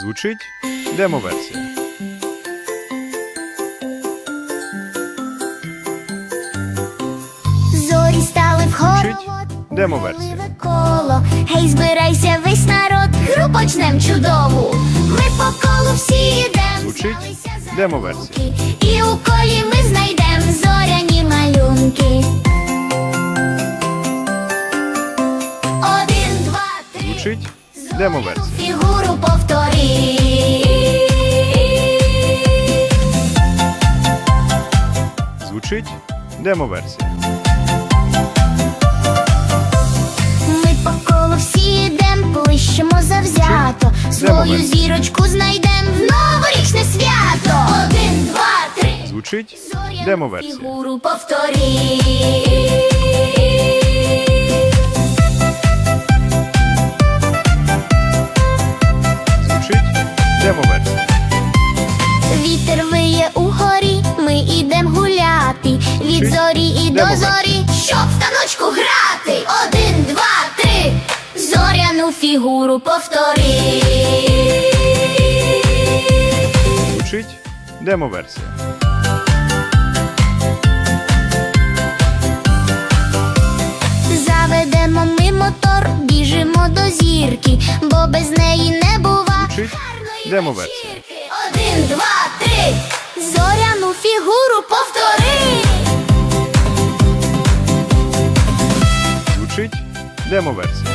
Звучить демоверсія. Зорі стали в хоровод. демоверсія. Коло, гей, збирайся весь народ, гру почнем чудову. Ми по колу всі йдем, Звучить демоверсія. І у колі ми знайдем зоряні малюнки. Один, два, три. Звучить демоверсія. Фігуру повтори. Звучить демоверсія. Ми по колу всі йдем, блищимо завзято. Свою зірочку знайдем в новорічне свято. Один, два, три. Звучить демоверсія. фігуру повтори. Демоверсія. Вітер виє угорі, ми ідем гуляти. Від зорі і до зорі, щоб в таночку грати. Один, два, три. Зоряну фігуру повтори. Звучить демоверсія. Заведемо ми мотор, біжимо до зірки, бо без неї не демоверсія. Один, два, три. Зоряну фігуру повтори. Звучить демоверсія.